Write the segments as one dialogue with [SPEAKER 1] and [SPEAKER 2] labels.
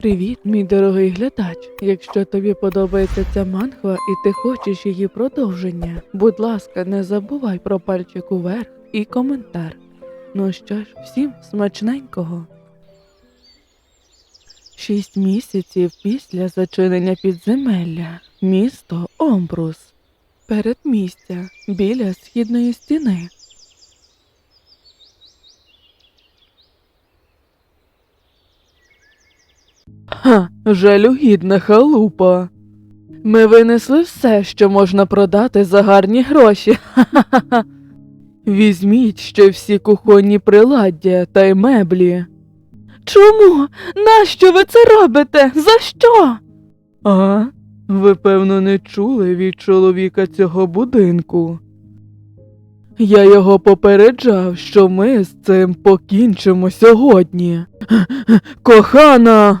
[SPEAKER 1] Привіт, мій дорогий глядач. Якщо тобі подобається ця манхва і ти хочеш її продовження, будь ласка, не забувай про пальчик уверх і коментар. Ну що ж, всім смачненького. Шість місяців після зачинення підземелля. Місто Омбрус. Передмістя біля східної стіни. Ха, жалюгідна халупа. Ми винесли все, що можна продати за гарні гроші. Ха-ха-ха. Візьміть ще всі кухонні приладдя та й меблі. Чому? Нащо ви це робите? За що? А? Ви, певно, не чули від чоловіка цього будинку. Я його попереджав, що ми з цим покінчимо сьогодні. Кохана.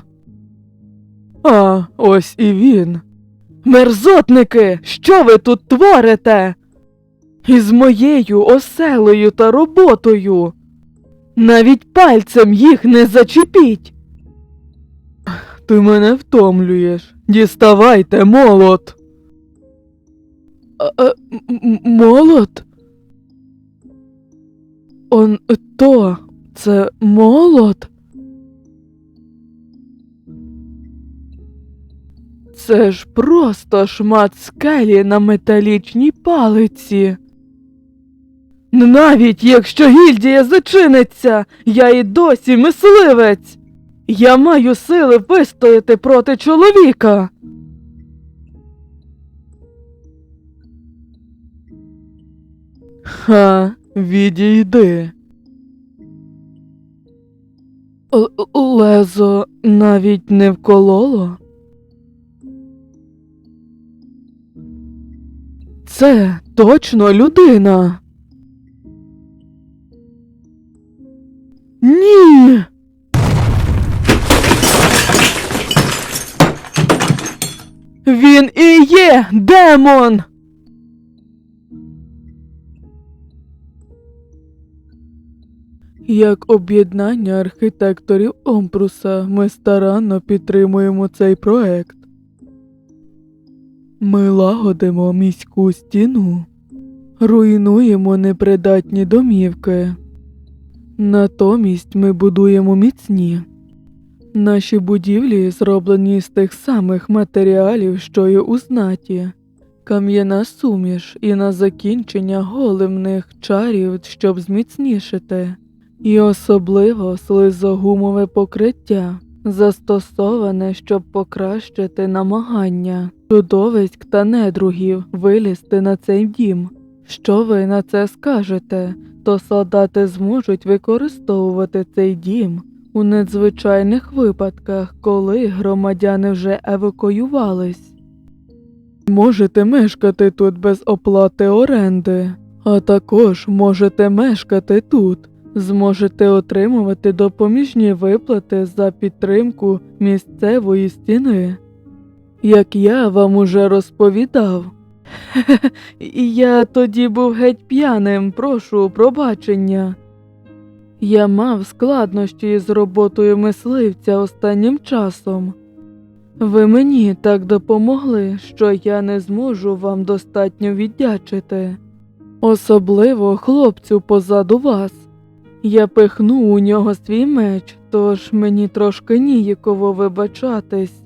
[SPEAKER 1] А, ось і він. Мерзотники, що ви тут творите? Із моєю оселею та роботою. Навіть пальцем їх не зачепіть. Ти мене втомлюєш. Діставайте молот. А, молот? Он то, це молот? Це ж просто шмат скелі на металічній палиці. Навіть якщо гільдія зачиниться, я і досі мисливець. Я маю сили вистояти проти чоловіка. Ха, відійди. Л- Лезо навіть не вкололо. Це точно людина. Ні. Він і є демон. Як об'єднання архітекторів Омпруса ми старанно підтримуємо цей проект. Ми лагодимо міську стіну, руйнуємо непридатні домівки. Натомість ми будуємо міцні. Наші будівлі зроблені з тих самих матеріалів, що й у знаті. Кам'яна суміш і на закінчення големних чарів, щоб зміцнішити, і особливо слизогумове покриття, застосоване, щоб покращити намагання чудовиськ та недругів вилізти на цей дім. Що ви на це скажете? То солдати зможуть використовувати цей дім у надзвичайних випадках, коли громадяни вже евакуювались. Можете мешкати тут без оплати оренди, а також можете мешкати тут, зможете отримувати допоміжні виплати за підтримку місцевої стіни. Як я вам уже розповідав. Я тоді був геть п'яним, прошу пробачення. Я мав складнощі з роботою мисливця останнім часом. Ви мені так допомогли, що я не зможу вам достатньо віддячити. Особливо хлопцю позаду вас. Я пихну у нього свій меч, тож мені трошки ніяково вибачатись.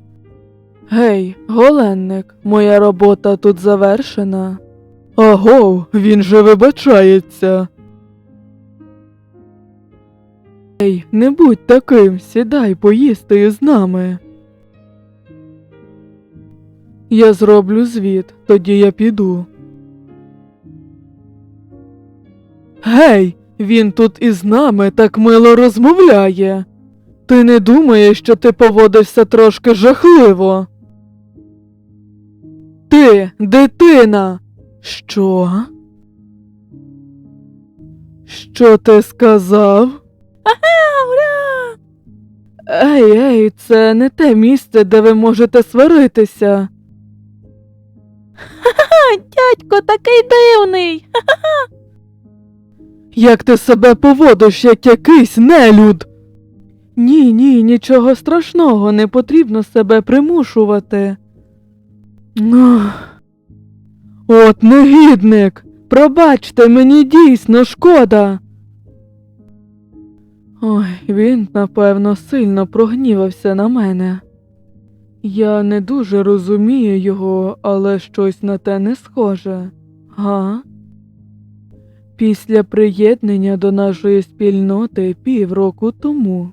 [SPEAKER 1] Гей, голенник, моя робота тут завершена. Аго, він же вибачається. Ей, не будь таким, сідай поїсти з нами. Я зроблю звіт, тоді я піду. Гей, він тут із нами так мило розмовляє. Ти не думаєш, що ти поводишся трошки жахливо? Ти, дитина. Що? Що ти сказав? Ага, ура! Ей, ей, це не те місце, де ви можете сваритися. Ха-ха, дядько такий дивний. Як ти себе поводиш, як якийсь нелюд? Ні, ні, нічого страшного, не потрібно себе примушувати. Ну. От негідник. Пробачте, мені дійсно шкода. Ой, він, напевно, сильно прогнівався на мене. Я не дуже розумію його, але щось на те не схоже. Га? Після приєднання до нашої спільноти півроку тому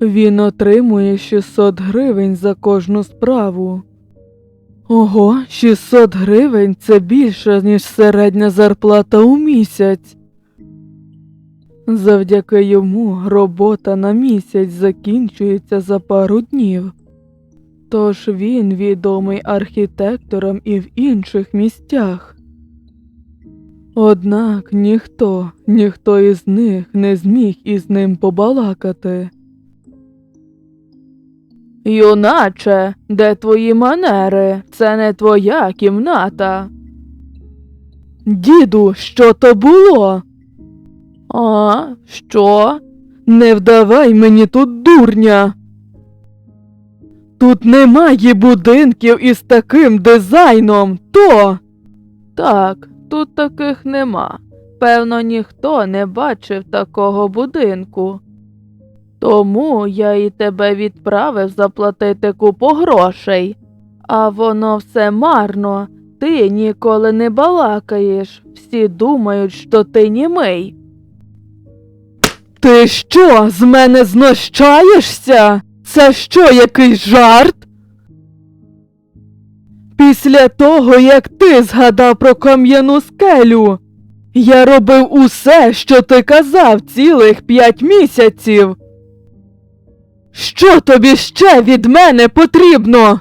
[SPEAKER 1] він отримує 600 гривень за кожну справу. Ого, 600 гривень це більше, ніж середня зарплата у місяць. Завдяки йому робота на місяць закінчується за пару днів. Тож він відомий архітекторам і в інших місцях. Однак ніхто, ніхто із них не зміг із ним побалакати. Юначе, де твої манери? Це не твоя кімната. Діду, що то було? А, що? Не вдавай мені тут дурня. Тут немає будинків із таким дизайном, то. Так, тут таких нема. Певно, ніхто не бачив такого будинку. Тому я і тебе відправив заплатити купу грошей. А воно все марно. Ти ніколи не балакаєш. Всі думають, що ти німий. Ти що, з мене знущаєшся? Це що, якийсь жарт? Після того, як ти згадав про кам'яну скелю, я робив усе, що ти казав цілих п'ять місяців. Що тобі ще від мене потрібно?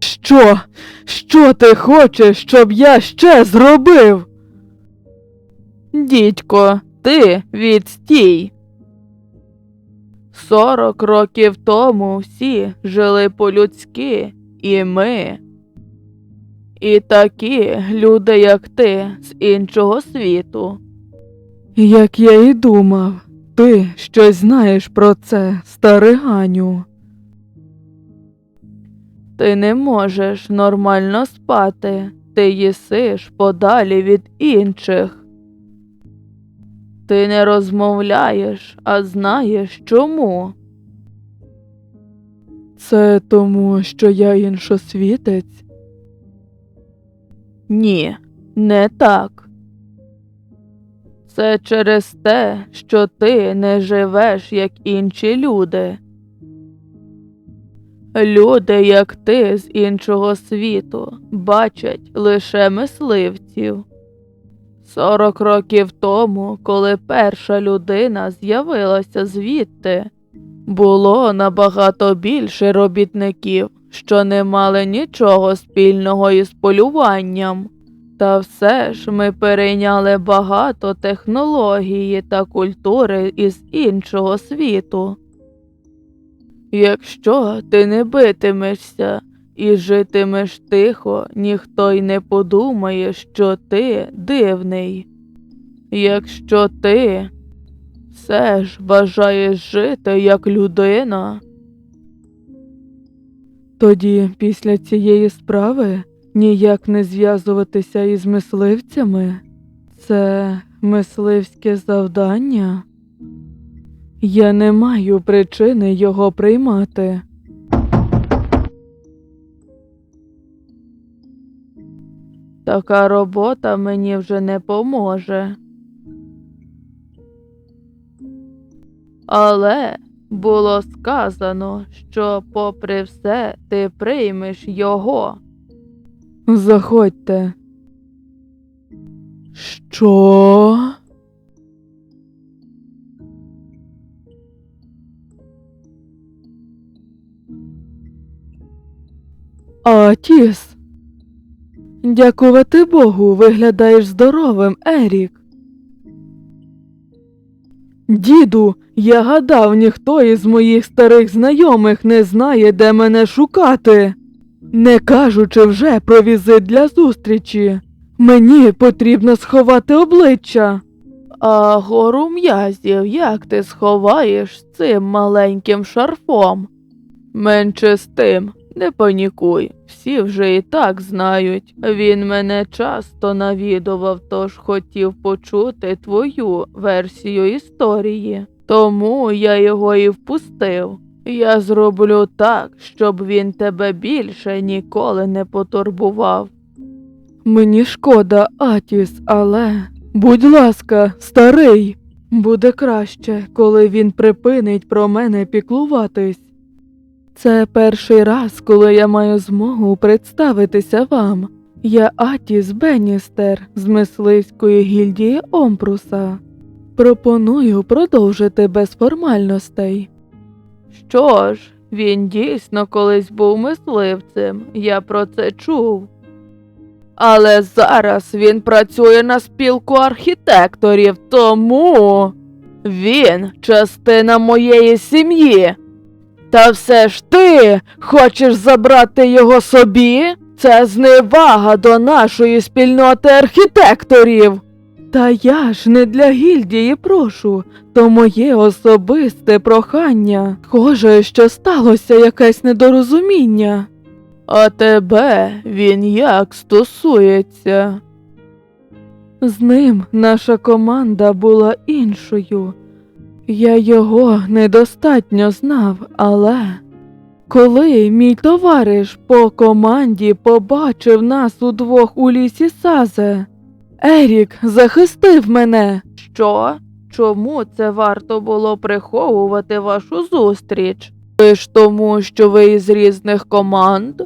[SPEAKER 1] Що? Що ти хочеш, щоб я ще зробив? Дідько, ти відстій. Сорок років тому всі жили по-людськи, і ми. І такі люди, як ти, з іншого світу. Як я і думав, ти щось знаєш про це, стариганю. Ти не можеш нормально спати, ти їсиш подалі від інших. Ти не розмовляєш, а знаєш чому. Це тому, що я іншосвітець? Ні, не так. Це через те, що ти не живеш, як інші люди. Люди, як ти з іншого світу, бачать лише мисливців. Сорок років тому, коли перша людина з'явилася звідти, було набагато більше робітників, що не мали нічого спільного із полюванням. Та все ж ми перейняли багато технології та культури із іншого світу. Якщо ти не битимешся і житимеш тихо, ніхто й не подумає, що ти дивний. Якщо ти все ж бажаєш жити як людина, тоді після цієї справи ніяк не зв'язуватися із мисливцями це мисливське завдання. Я не маю причини його приймати. Така робота мені вже не поможе. Але було сказано, що, попри все, ти приймеш його. Заходьте. Що? Атіс. Дякувати Богу, виглядаєш здоровим, Ерік. Діду, я гадав, ніхто із моїх старих знайомих не знає, де мене шукати. Не кажучи вже про візит для зустрічі. Мені потрібно сховати обличчя. А гору м'язів як ти сховаєш цим маленьким шарфом? Менше з тим, не панікуй, всі вже і так знають. Він мене часто навідував, тож хотів почути твою версію історії. Тому я його і впустив. Я зроблю так, щоб він тебе більше ніколи не потурбував. Мені шкода, Атіс, але будь ласка, старий. Буде краще, коли він припинить про мене піклуватись. Це перший раз, коли я маю змогу представитися вам. Я Атіс Бенністер з мисливської гільдії Омпруса. Пропоную продовжити без формальностей. Що ж, він дійсно колись був мисливцем, я про це чув. Але зараз він працює на спілку архітекторів, тому він частина моєї сім'ї. Та все ж ти хочеш забрати його собі? Це зневага до нашої спільноти архітекторів. Та я ж не для гільдії прошу, то моє особисте прохання. Схоже, що сталося якесь недорозуміння. А тебе він як стосується? З ним наша команда була іншою. Я його недостатньо знав, але коли мій товариш по команді побачив нас удвох у лісі Сазе, Ерік захистив мене. Що? Чому це варто було приховувати вашу зустріч? Лиш тому, що ви із різних команд?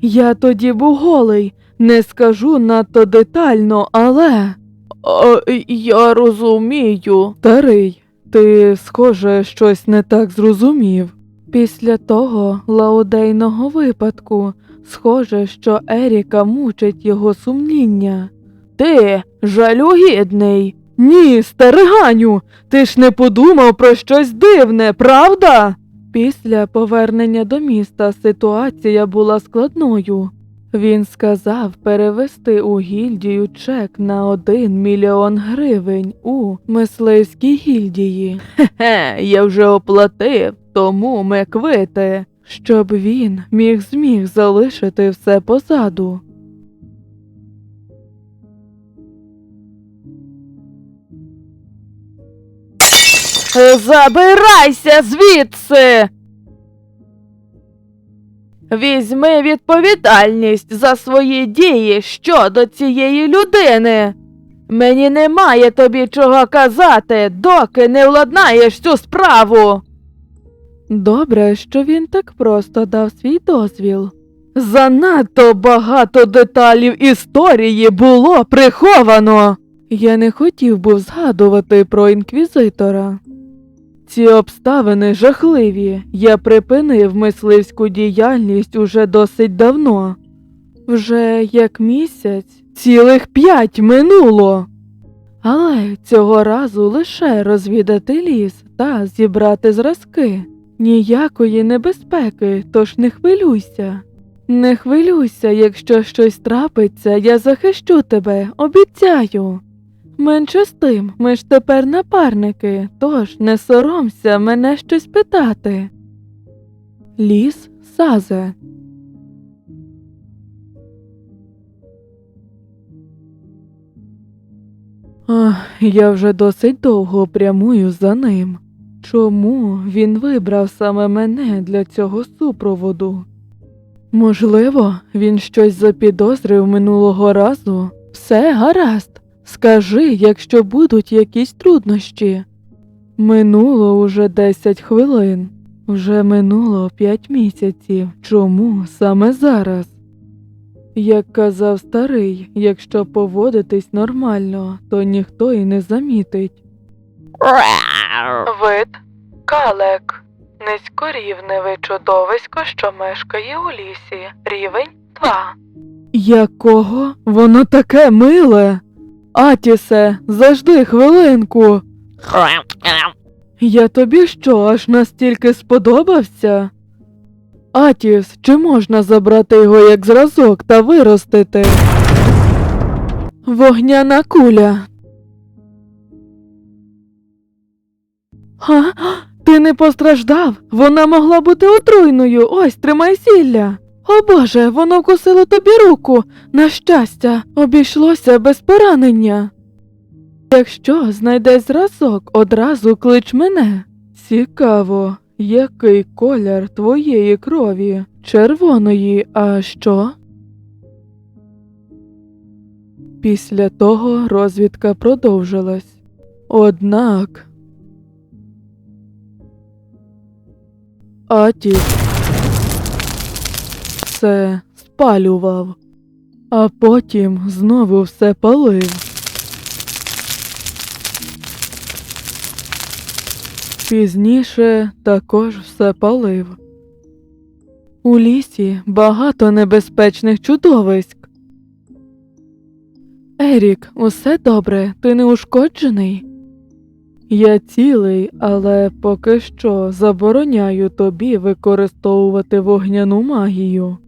[SPEAKER 1] Я тоді був голий, не скажу надто детально, але. О, я розумію. Старий, ти, схоже, щось не так зрозумів. Після того лаудейного випадку, схоже, що Еріка мучить його сумління. Ти жалюгідний. Ні, стариганю, ти ж не подумав про щось дивне, правда? Після повернення до міста ситуація була складною. Він сказав перевести у гільдію чек на один мільйон гривень у мисливській гільдії. Хе-хе, я вже оплатив, тому ми квити, щоб він міг зміг залишити все позаду. Забирайся звідси. Візьми відповідальність за свої дії щодо цієї людини. Мені немає тобі чого казати, доки не владнаєш цю справу. Добре, що він так просто дав свій дозвіл. Занадто багато деталів історії було приховано. Я не хотів був згадувати про інквізитора. Ці обставини жахливі. Я припинив мисливську діяльність уже досить давно. Вже як місяць, цілих п'ять минуло. Але цього разу лише розвідати ліс та зібрати зразки. Ніякої небезпеки, тож не хвилюйся. Не хвилюйся, якщо щось трапиться, я захищу тебе, обіцяю. Менше з тим, ми ж тепер напарники, тож не соромся мене щось питати. Ліс Сазе. Ах, я вже досить довго прямую за ним. Чому він вибрав саме мене для цього супроводу? Можливо, він щось запідозрив минулого разу. Все гаразд. Скажи, якщо будуть якісь труднощі. Минуло уже 10 хвилин, вже минуло 5 місяців. Чому саме зараз? Як казав старий, якщо поводитись нормально, то ніхто і не замітить. Вид калек. Низькорівневе чудовисько, що мешкає у лісі. Рівень 2. Якого? Воно таке миле. Атісе, завжди хвилинку. Я тобі що, аж настільки сподобався? Атіс, чи можна забрати його як зразок та виростити? Вогняна куля. Га? Ти не постраждав? Вона могла бути отруйною. Ось тримай сілля. О Боже, воно вкусило тобі руку. На щастя, обійшлося без поранення. Якщо знайдеш зразок, одразу клич мене. Цікаво, який колір твоєї крові? Червоної, а що? Після того розвідка продовжилась. Однак. Атіс все спалював, а потім знову все палив. Пізніше також все палив. У лісі багато небезпечних чудовиськ. Ерік, усе добре, ти не ушкоджений? Я цілий, але поки що забороняю тобі використовувати вогняну магію.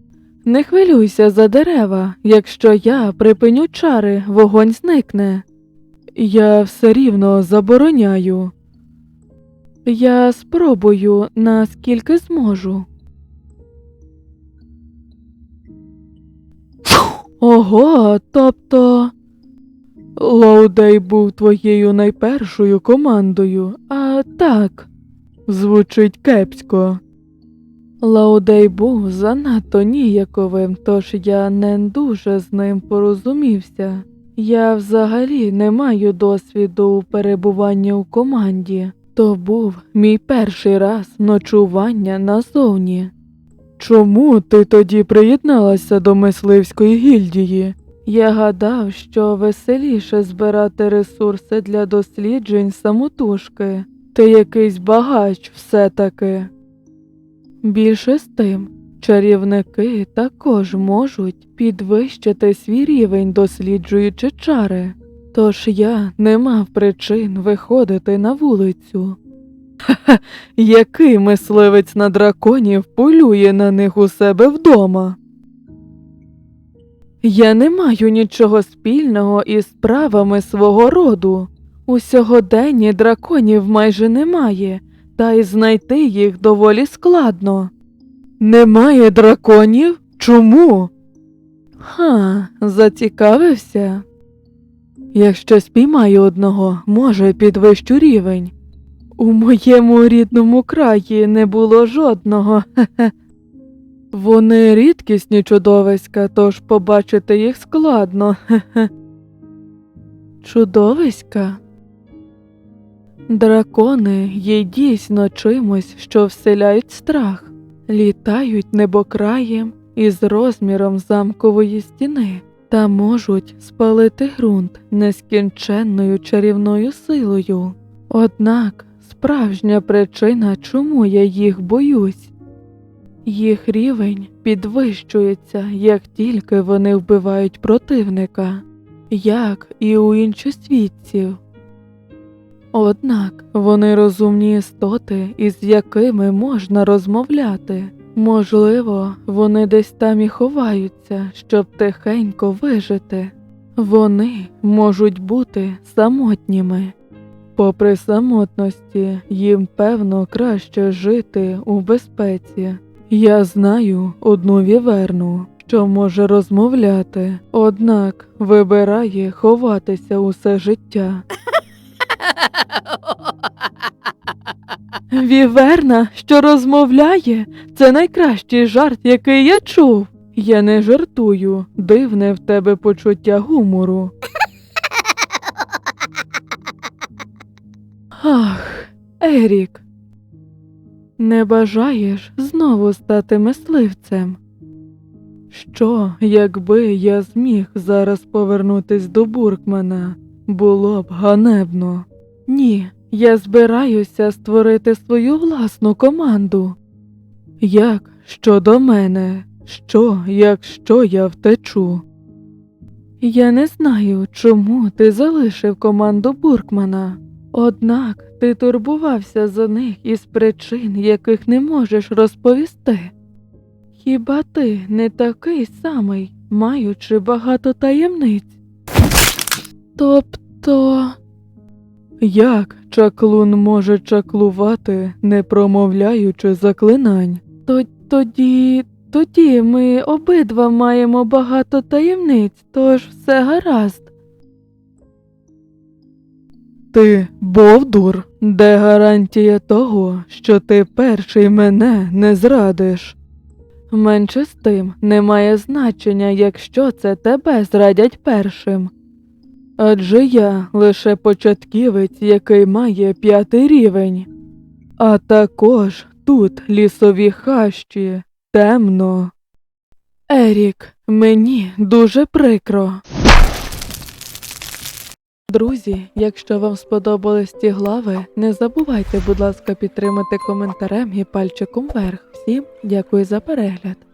[SPEAKER 1] Не хвилюйся за дерева, якщо я припиню чари, вогонь зникне. Я все рівно забороняю. Я спробую наскільки зможу. Ого, тобто. Лоудей був твоєю найпершою командою, а так, звучить кепсько. Лаудей був занадто ніяковим, тож я не дуже з ним порозумівся. Я взагалі не маю досвіду у перебуванні у команді. То був мій перший раз ночування назовні. Чому ти тоді приєдналася до мисливської гільдії? Я гадав, що веселіше збирати ресурси для досліджень самотужки. Ти якийсь багач все-таки. Більше з тим, чарівники також можуть підвищити свій рівень, досліджуючи чари. Тож я не мав причин виходити на вулицю. Ха-ха, який мисливець на драконів полює на них у себе вдома? Я не маю нічого спільного із справами свого роду. У сьогоденні драконів майже немає, та й знайти їх доволі складно. Немає драконів? Чому? Ха, зацікавився. Якщо спіймаю одного, може підвищу рівень. У моєму рідному краї не було жодного. Хе-хе. Вони рідкісні чудовиська, тож побачити їх складно. Хе-хе. Чудовиська? Дракони є дійсно чимось, що вселяють страх, літають небокраєм із розміром замкової стіни та можуть спалити ґрунт нескінченною чарівною силою. Однак справжня причина, чому я їх боюсь, їх рівень підвищується, як тільки вони вбивають противника, як і у іншосвітців. Однак вони розумні істоти, із якими можна розмовляти. Можливо, вони десь там і ховаються, щоб тихенько вижити. Вони можуть бути самотніми. Попри самотності, їм певно краще жити у безпеці. Я знаю одну віверну, що може розмовляти, однак вибирає ховатися усе життя. Віверна, що розмовляє, це найкращий жарт, який я чув. Я не жартую, дивне в тебе почуття гумору. Ах, Ерік, не бажаєш знову стати мисливцем? Що, якби я зміг зараз повернутись до Буркмана, було б ганебно. Ні, я збираюся створити свою власну команду. Як щодо мене, що, якщо я втечу? Я не знаю, чому ти залишив команду Буркмана. Однак ти турбувався за них із причин, яких не можеш розповісти. Хіба ти не такий самий, маючи багато таємниць? Тобто. Як чаклун може чаклувати, не промовляючи заклинань? То, тоді, тоді ми обидва маємо багато таємниць, тож все гаразд. Ти бовдур, де гарантія того, що ти перший мене не зрадиш? Менше з тим немає значення, якщо це тебе зрадять першим. Адже я лише початківець, який має п'ятий рівень. А також тут лісові хащі, темно. Ерік, мені дуже прикро. Друзі, якщо вам сподобались ці глави, не забувайте, будь ласка, підтримати коментарем і пальчиком вверх. Всім дякую за перегляд.